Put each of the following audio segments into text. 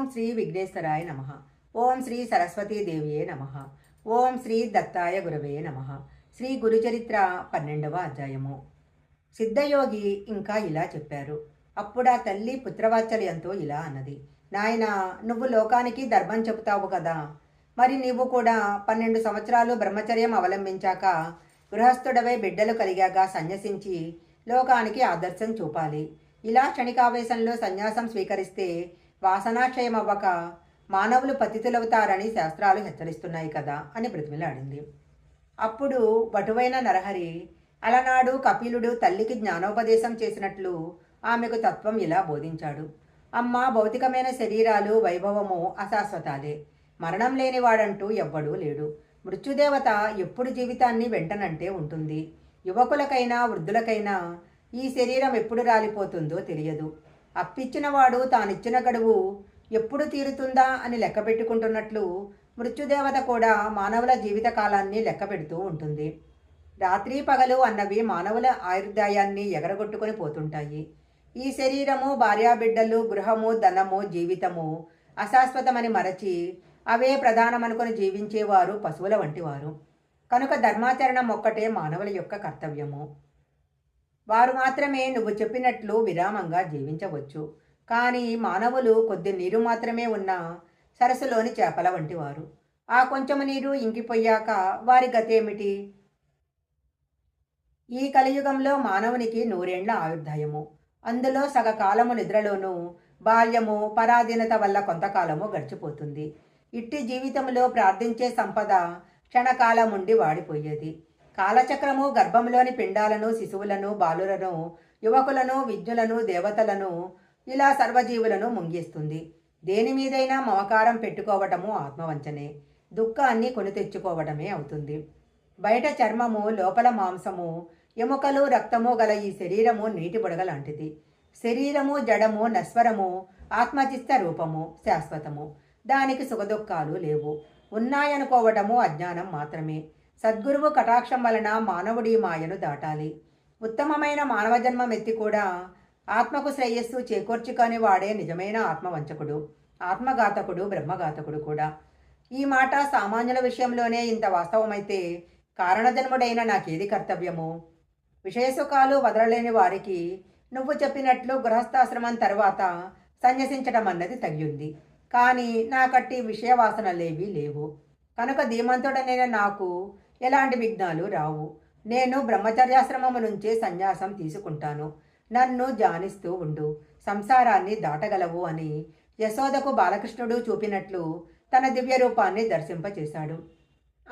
ఓం శ్రీ విఘ్నేశ్వరాయ నమ. ఓం శ్రీ సరస్వతీదేవియే నమ. ఓం శ్రీ దత్తాయ గురవే నమ. శ్రీ గురుచరిత్ర పన్నెండవ అధ్యాయము. సిద్ధయోగి ఇంకా ఇలా చెప్పారు. అప్పుడా తల్లి పుత్రవాత్సల్యంతో ఇలా అన్నది. నాయన నువ్వు లోకానికి ధర్మం చెబుతావు కదా. మరి నీవు కూడా పన్నెండు సంవత్సరాలు బ్రహ్మచర్యం అవలంబించాక గృహస్థుడవై బిడ్డలు కలిగాక సన్యసించి లోకానికి ఆదర్శం చూపాలి. ఇలా క్షణికావేశంలో సన్యాసం స్వీకరిస్తే వాసనాక్షయం అవ్వక మానవులు పతితులవుతారని శాస్త్రాలు హెచ్చరిస్తున్నాయి కదా అని బ్రతిమిలాడింది అప్పుడు వటువైన నరహరి అలనాడు కపిలుడు తల్లికి జ్ఞానోపదేశం చేసినట్లు ఆమెకు తత్వం ఇలా బోధించాడు. అమ్మ భౌతికమైన శరీరాలు వైభవము అశాశ్వతాలే. మరణం లేనివాడంటూ ఎవ్వడూ లేడు. మృత్యుదేవత ఎప్పుడు జీవితాన్ని వెంటనంటే ఉంటుంది. యువకులకైనా వృద్ధులకైనా ఈ శరీరం ఎప్పుడు రాలిపోతుందో తెలియదు. అప్పిచ్చినవాడు తానిచ్చిన గడువు ఎప్పుడు తీరుతుందా అని లెక్క పెట్టుకుంటున్నట్లు మృత్యుదేవత కూడా మానవుల జీవిత కాలాన్ని లెక్క పెడుతూ ఉంటుంది. రాత్రి పగలు అన్నవి మానవుల ఆయుర్దాయాన్ని ఎగరగొట్టుకొని పోతుంటాయి. ఈ శరీరము భార్యాబిడ్డలు గృహము ధనము జీవితము అశాశ్వతమని మరచి అవే ప్రధానమనుకొని జీవించేవారు పశువుల వంటివారు. కనుక ధర్మాచరణం ఒక్కటే మానవుల యొక్క కర్తవ్యము. వారు మాత్రమే నువ్వు చెప్పినట్లు విరామంగా జీవించవచ్చు. కానీ మానవులు కొద్ది నీరు మాత్రమే ఉన్న సరస్సులోని చేపల వంటివారు. ఆ కొంచెం నీరు ఇంకిపోయాక వారి గతేమిటి? ఈ కలియుగంలో మానవునికి నూరేండ్ల ఆయుర్దాయము. అందులో సగకాలము నిద్రలోనూ బాల్యము పరాధీనత వల్ల కొంతకాలము గడిచిపోతుంది. ఇట్టి జీవితంలో ప్రార్థించే సంపద క్షణకాలముండి వాడిపోయేది. కాలచక్రము గర్భంలోని పిండాలను శిశువులను బాలులను యువకులను విద్యులను దేవతలను ఇలా సర్వజీవులను ముంగిస్తుంది. దేని మీదైనా మమకారం పెట్టుకోవటము ఆత్మవంచనే. దుఃఖాన్ని కొని తెచ్చుకోవటమే అవుతుంది. బయట చర్మము లోపల మాంసము ఎముకలు రక్తము గల ఈ శరీరము నీటి బుడగ లాంటిది. శరీరము జడము నస్వరము ఆత్మచిత్త రూపము శాశ్వతము. దానికి సుఖదుఖాలు లేవు. ఉన్నాయనుకోవటము అజ్ఞానం మాత్రమే. సద్గురువు కటాక్షం వలన మానవుడి మాయను దాటాలి. ఉత్తమమైన మానవ జన్మమెత్తి కూడా ఆత్మకు శ్రేయస్సు చేకూర్చుకొని వాడే నిజమైన ఆత్మవంచకుడు ఆత్మఘాతకుడు బ్రహ్మఘాతకుడు కూడా. ఈ మాట సామాన్యుల విషయంలోనే ఇంత వాస్తవమైతే కారణజన్ముడైన నాకేది కర్తవ్యము? విషయసుఖాలు వదలలేని వారికి నువ్వు చెప్పినట్లు గృహస్థాశ్రమం తర్వాత సన్యసించడం అన్నది తగ్గింది కానీ నాకట్టి విషయవాసనలేవి లేవు. కనుక ధీమంతుడనైన నాకు ఎలాంటి విఘ్నాలు రావు. నేను బ్రహ్మచర్యాశ్రమము నుంచే సన్యాసం తీసుకుంటాను. నన్ను ధ్యానిస్తూ ఉండు. సంసారాన్ని దాటగలవు అని యశోదకు బాలకృష్ణుడు చూపినట్లు తన దివ్య రూపాన్ని దర్శింపచేశాడు.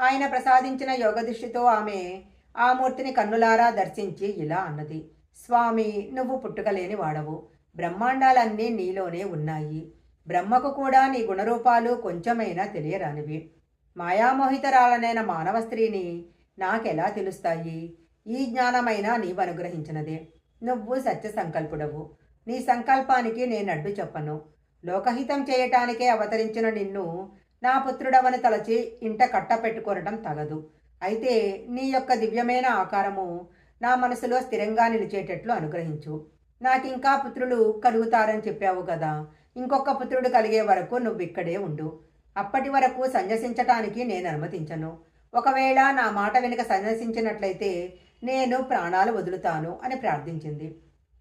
ఆయన ప్రసాదించిన యోగదృష్టితో ఆమె ఆ మూర్తిని కన్నులారా దర్శించి ఇలా అన్నది. స్వామి నువ్వు పుట్టుకలేని వాడవు. బ్రహ్మాండాలన్నీ నీలోనే ఉన్నాయి. బ్రహ్మకు కూడా నీ గుణరూపాలు కొంచెమైనా తెలియరానివి. మాయామోహితరాలనైన మానవ స్త్రీని నాకెలా తెలుస్తాయి? ఈ జ్ఞానమైనా నీవు అనుగ్రహించినదే నువ్వు సత్య సంకల్పుడవు నీ సంకల్పానికి నేను అడ్డు చెప్పను. లోకహితం చేయటానికే అవతరించిన నిన్ను నా పుత్రుడవని తలచి ఇంట కట్టపెట్టుకోనటం తగదు. అయితే నీ యొక్క దివ్యమైన ఆకారము నా మనసులో స్థిరంగా నిలిచేటట్లు అనుగ్రహించు. నాకింకా పుత్రులు కలుగుతారని చెప్పావు కదా. ఇంకొక పుత్రుడు కలిగే వరకు నువ్వు ఇక్కడే ఉండు. అప్పటి వరకు సందర్శించటానికి నేను అనుమతించను. ఒకవేళ నా మాట వెనుక సందర్శించినట్లయితే నేను ప్రాణాలు వదులుతాను అని ప్రార్థించింది.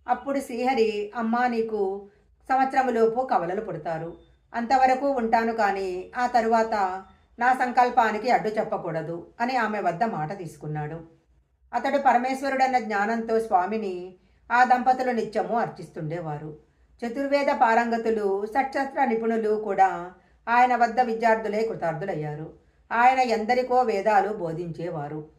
అప్పుడు శ్రీహరి అమ్మా నీకు సంవత్సరంలోపు కవలలు పుడతారు. అంతవరకు ఉంటాను కానీ ఆ తరువాత నా సంకల్పానికి అడ్డు చెప్పకూడదు అని ఆమె వద్ద మాట తీసుకున్నాడు. అతడు పరమేశ్వరుడన్న జ్ఞానంతో స్వామిని ఆ దంపతులు నిత్యము అర్చిస్తుండేవారు. చతుర్వేద పారంగతులు సక్షస్త్ర నిపుణులు కూడా ఆయన వద్ద విద్యార్థులే కృతార్థులయ్యారు. ఆయన ఎందరికో వేదాలు బోధించేవారు.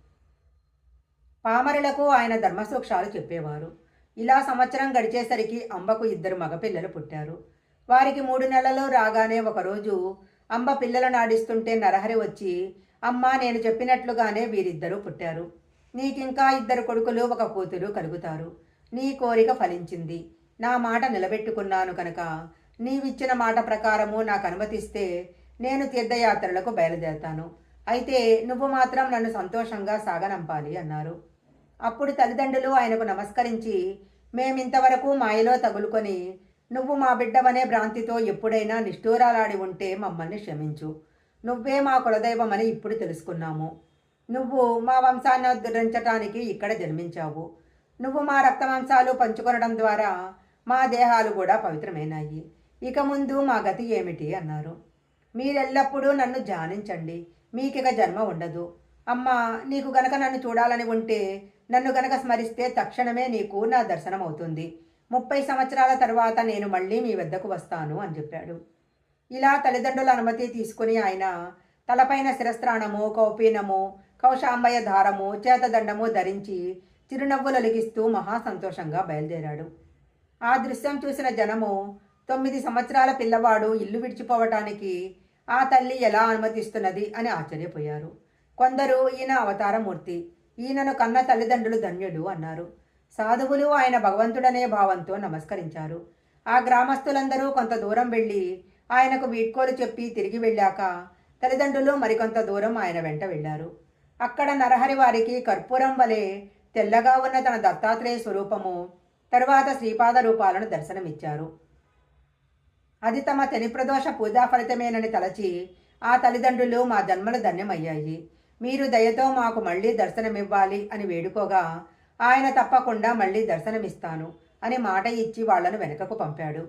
పామరులకు ఆయన ధర్మసూక్షాలు చెప్పేవారు. ఇలా సంవత్సరం గడిచేసరికి అంబకు ఇద్దరు మగపిల్లలు పుట్టారు. వారికి మూడు నెలలు రాగానే ఒకరోజు అంబ పిల్లలను ఆడిస్తుంటే నరహరి వచ్చి అమ్మా నేను చెప్పినట్లుగానే వీరిద్దరూ పుట్టారు. నీకింకా ఇద్దరు కొడుకులు ఒక కూతురు కలుగుతారు. నీ కోరిక ఫలించింది. నా మాట నిలబెట్టుకున్నాను కనుక నీవిచ్చిన మాట ప్రకారము నాకు అనుమతిస్తే నేను తీర్థయాత్రలకు బయలుదేరతాను. అయితే నువ్వు మాత్రం నన్ను సంతోషంగా సాగనంపాలి అన్నారు. అప్పుడు తల్లిదండ్రులు ఆయనకు నమస్కరించి మేమింతవరకు మాయలో తగులుకొని నువ్వు మా బిడ్డవనే భ్రాంతితో ఎప్పుడైనా నిష్ఠూరాలాడి ఉంటే మమ్మల్ని క్షమించు. నువ్వే మా కులదైవమని ఇప్పుడు తెలుసుకున్నాము. నువ్వు మా వంశాన్ని ఉద్ధరించటానికి ఇక్కడ జన్మించావు. నువ్వు మా రక్తమాంసాలు పంచుకొనడం ద్వారా మా దేహాలు కూడా పవిత్రమైనాయి. ఇక ముందు మా గతి ఏమిటి అన్నారు. మీరెల్లప్పుడూ నన్ను ధ్యానించండి మీకిక జన్మ ఉండదు. అమ్మా నీకు గనక నన్ను చూడాలని ఉంటే నన్ను గనక స్మరిస్తే తక్షణమే నీకు నా దర్శనం అవుతుంది ముప్పై సంవత్సరాల తర్వాత నేను మళ్ళీ మీ వద్దకు వస్తాను అని చెప్పాడు. ఇలా తల్లిదండ్రుల అనుమతి తీసుకుని ఆయన తలపైన శిరస్త్రాణము కౌపీనము కౌశాంబయ దారము చేతదండము ధరించి చిరునవ్వులొలిగిస్తూ మహా సంతోషంగా బయలుదేరాడు. ఆ దృశ్యం చూసిన జనము తొమ్మిది సంవత్సరాల పిల్లవాడు ఇల్లు విడిచిపోవటానికి ఆ తల్లి ఎలా అనుమతిస్తున్నది అని ఆశ్చర్యపోయారు. కొందరు ఈయన అవతారమూర్తి ఈయనను కన్న తల్లిదండ్రులు ధన్యుడు అన్నారు. సాధువులు ఆయన భగవంతుడనే భావంతో నమస్కరించారు. ఆ గ్రామస్తులందరూ కొంత దూరం వెళ్ళి ఆయనకు వీడ్కోలు చెప్పి తిరిగి వెళ్ళాక తల్లిదండ్రులు మరికొంత దూరం ఆయన వెంట వెళ్ళారు. అక్కడ నరహరి వారికి కర్పూరం వలె తెల్లగా ఉన్న తన దత్తాత్రేయ స్వరూపము తరువాత శ్రీపాద రూపాలను దర్శనమిచ్చారు. అది తమ తెని ప్రదోష పూజా ఫలితమేనని తలచి ఆ తల్లిదండ్రులు మా జన్మలు ధన్యమయ్యాయి. మీరు దయతో మాకు మళ్ళీ దర్శనమివ్వాలి అని వేడుకోగా ఆయన తప్పకుండా మళ్ళీ దర్శనమిస్తాను అని మాట ఇచ్చి వాళ్ళను వెనుకకు పంపాడు.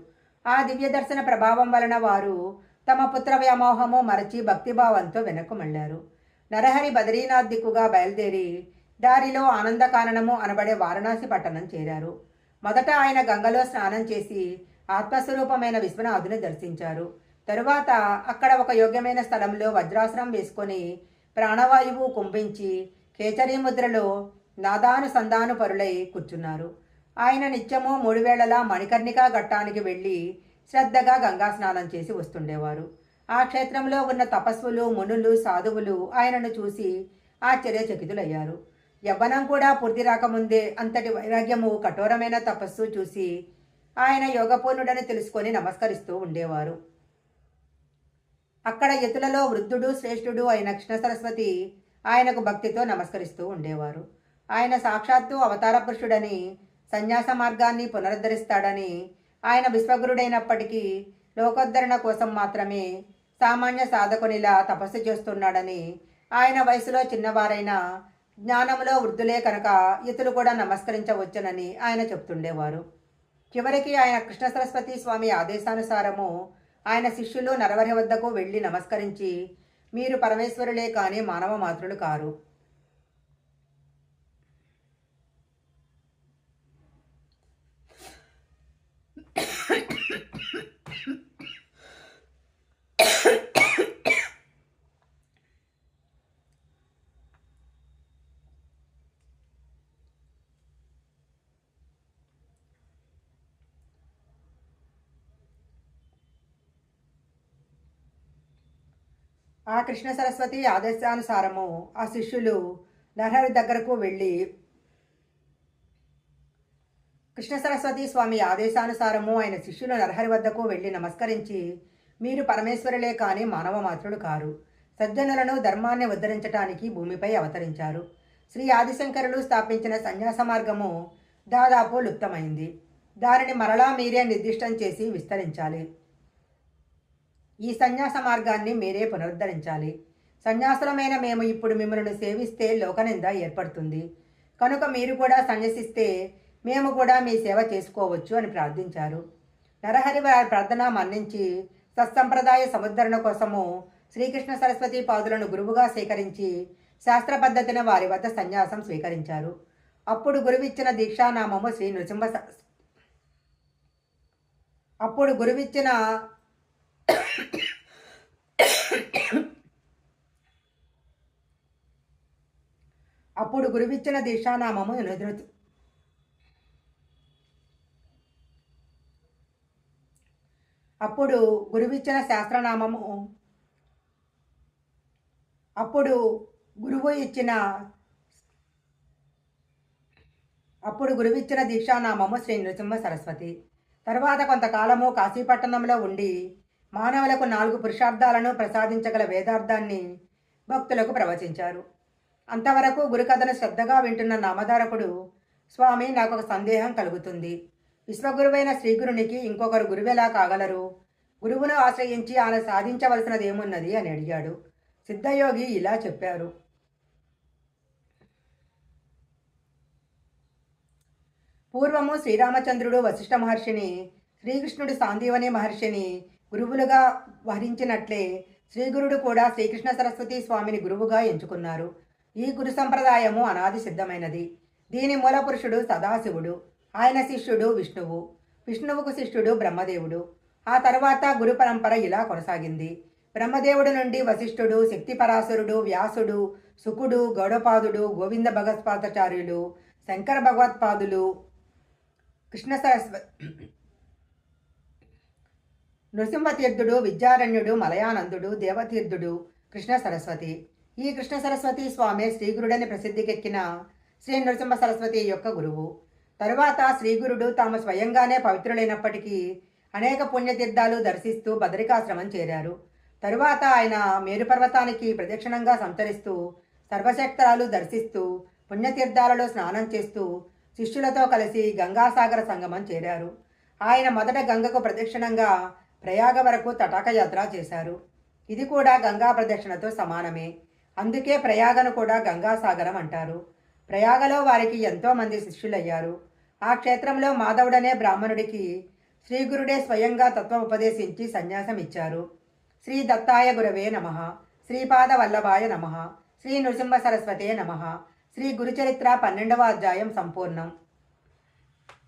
ఆ దివ్య దర్శన ప్రభావం వలన వారు తమ పుత్ర వ్యామోహము మరచి భక్తిభావంతో వెనక్కు మళ్ళారు. నరహరి బద్రీనాథ్ దిక్కుగా బయలుదేరి దారిలో ఆనందకాననము అనబడే వారణాసి పట్టణం చేరారు. మొదట ఆయన గంగలో స్నానం చేసి ఆత్మస్వరూపమైన విశ్వనాథుని దర్శించారు. తరువాత అక్కడ ఒక యోగ్యమైన స్థలంలో వజ్రాసనం వేసుకొని ప్రాణవాయువు కుంభించి కేచరీ ముద్రలో నాదానుసంధాను పరులై కూర్చున్నారు. ఆయన నిత్యము మూడు వేళలా మణికర్ణికా ఘట్టానికి వెళ్ళి శ్రద్ధగా గంగా స్నానం చేసి వస్తుండేవారు. ఆ క్షేత్రంలో ఉన్న తపస్సులు మునులు సాధువులు ఆయనను చూసి ఆశ్చర్యచకితులయ్యారు. యవ్వనం కూడా పూర్తి రాకముందే అంతటి వైరాగ్యము కఠోరమైన తపస్సు చూసి ఆయన యోగపూర్ణుడని తెలుసుకొని నమస్కరిస్తూ ఉండేవారు. అక్కడ యతులలో వృద్ధుడు శ్రేష్ఠుడు అయిన కృష్ణ సరస్వతి ఆయనకు భక్తితో నమస్కరిస్తూ ఉండేవారు. ఆయన సాక్షాత్తు అవతార పురుషుడని సన్యాస మార్గాన్ని పునరుద్ధరిస్తాడని ఆయన విశ్వగురుడైనప్పటికీ లోకోద్ధరణ కోసం మాత్రమే సామాన్య సాధకునిలా తపస్సు చేస్తున్నాడని ఆయన వయసులో చిన్నవారైన జ్ఞానంలో వృద్ధులే కనుక ఇతరులు కూడా నమస్కరించవచ్చునని ఆయన చెప్తుండేవారు. చివరికి ఆయన కృష్ణ సరస్వతి స్వామి ఆదేశానుసారము ఆయన శిష్యులు నరవరి వద్దకు వెళ్ళి నమస్కరించి మీరు పరమేశ్వరులే కానీ మానవ మాతృలు కారు. ఆ కృష్ణ సరస్వతి ఆదేశానుసారము ఆ శిష్యులు నరహరి దగ్గరకు వెళ్ళి కృష్ణ సరస్వతి స్వామి ఆదేశానుసారము ఆయన శిష్యులు నరహరి వద్దకు వెళ్ళి నమస్కరించి మీరు పరమేశ్వరులే కాని మానవ మాత్రులు కారు. సజ్జనులను ధర్మాన్ని ఉద్ధరించటానికి భూమిపై అవతరించారు. శ్రీ ఆదిశంకరులు స్థాపించిన సన్యాస మార్గము దాదాపు లుప్తమైంది. దానిని మరలా మీరే నిర్దిష్టం చేసి విస్తరించాలి. ఈ సన్యాస మార్గాన్ని మీరే పునరుద్ధరించాలి. సన్యాసులమైన మేము ఇప్పుడు మిమ్మల్ని సేవిస్తే లోకనింద ఏర్పడుతుంది. కనుక మీరు కూడా సన్యసిస్తే మేము కూడా మీ సేవ చేసుకోవచ్చు అని ప్రార్థించారు. నరహరి వారి ప్రార్థన మన్నించి సత్సంప్రదాయ సముద్ధరణ కోసము శ్రీకృష్ణ సరస్వతి పాదులను గురువుగా సేకరించి శాస్త్ర పద్ధతిన వారి వద్ద సన్యాసం స్వీకరించారు. అప్పుడు గురువిచ్చిన దీక్షానామము శ్రీ నృసింహ అప్పుడు గురువిచ్చిన అప్పుడు గురువిచ్చిన దీక్షానామము నృ అప్పుడు గురువిచ్చిన శాస్త్రనామము అప్పుడు గురువు ఇచ్చిన అప్పుడు గురువిచ్చిన దీక్షానామము శ్రీ నృసింహ సరస్వతి. తర్వాత కొంతకాలము కాశీపట్టణంలో ఉండి మానవులకు నాలుగు పురుషార్థాలను ప్రసాదించగల వేదార్థాన్ని భక్తులకు ప్రవచించారు. అంతవరకు గురుకథను శ్రద్ధగా వింటున్న నామధారకుడు స్వామి నాకు ఒక సందేహం కలుగుతుంది. విశ్వగురువైన శ్రీగురునికి ఇంకొకరు గురువెలా కాగలరు? గురువును ఆశ్రయించి ఆయన సాధించవలసినదేమున్నది అని అడిగాడు. సిద్ధయోగి ఇలా చెప్పారు. పూర్వము శ్రీరామచంద్రుడు వశిష్ఠ మహర్షిని శ్రీకృష్ణుడు సాందీవని మహర్షిని గురువులుగా వహించినట్లే శ్రీగురుడు కూడా శ్రీకృష్ణ సరస్వతి స్వామిని గురువుగా ఎంచుకున్నారు. ఈ గురు సంప్రదాయము అనాది సిద్ధమైనది. దీని మూల పురుషుడు సదాశివుడు ఆయన శిష్యుడు విష్ణువు విష్ణువుకు శిష్యుడు బ్రహ్మదేవుడు. ఆ తర్వాత గురు పరంపర ఇలా కొనసాగింది. బ్రహ్మదేవుడు నుండి వశిష్ఠుడు శక్తిపరాశరుడు వ్యాసుడు సుకుడు గౌడపాదుడు గోవింద భగవత్పాదాచార్యులు శంకర భగవత్పాదులు కృష్ణ సరస్వ నృసింహతీర్థుడు విద్యారణ్యుడు మలయానందుడు దేవతీర్థుడు కృష్ణ సరస్వతి. ఈ కృష్ణ సరస్వతి స్వామి శ్రీగురుడని ప్రసిద్ధికెక్కిన శ్రీ నృసింహ సరస్వతి యొక్క గురువు. తరువాత శ్రీగురుడు తాము స్వయంగానే పవిత్రులైనప్పటికీ అనేక పుణ్యతీర్థాలు దర్శిస్తూ బదరికాశ్రమం చేరారు. తరువాత ఆయన మేరుపర్వతానికి ప్రదక్షిణంగా సంతరిస్తూ సర్వశక్తరాలు దర్శిస్తూ పుణ్యతీర్థాలలో స్నానం చేస్తూ శిష్యులతో కలిసి గంగాసాగర సంగమం చేరారు. ఆయన మొదట గంగకు ప్రదక్షిణంగా ప్రయాగ వరకు తటాకయాత్ర చేశారు. ఇది కూడా గంగా ప్రదక్షిణతో సమానమే. అందుకే ప్రయాగను కూడా గంగాసాగరం అంటారు. ప్రయాగలో వారికి ఎంతో మంది శిష్యులయ్యారు. ఆ క్షేత్రంలో మాధవుడనే బ్రాహ్మణుడికి శ్రీగురుడే స్వయంగా తత్వం ఉపదేశించి సన్యాసం ఇచ్చారు శ్రీ దత్తాయ గురవే నమ. శ్రీపాద వల్లభాయ నమ. శ్రీ నృసింహ సరస్వతే నమ. శ్రీ గురుచరిత్ర పన్నెండవ అధ్యాయం సంపూర్ణం.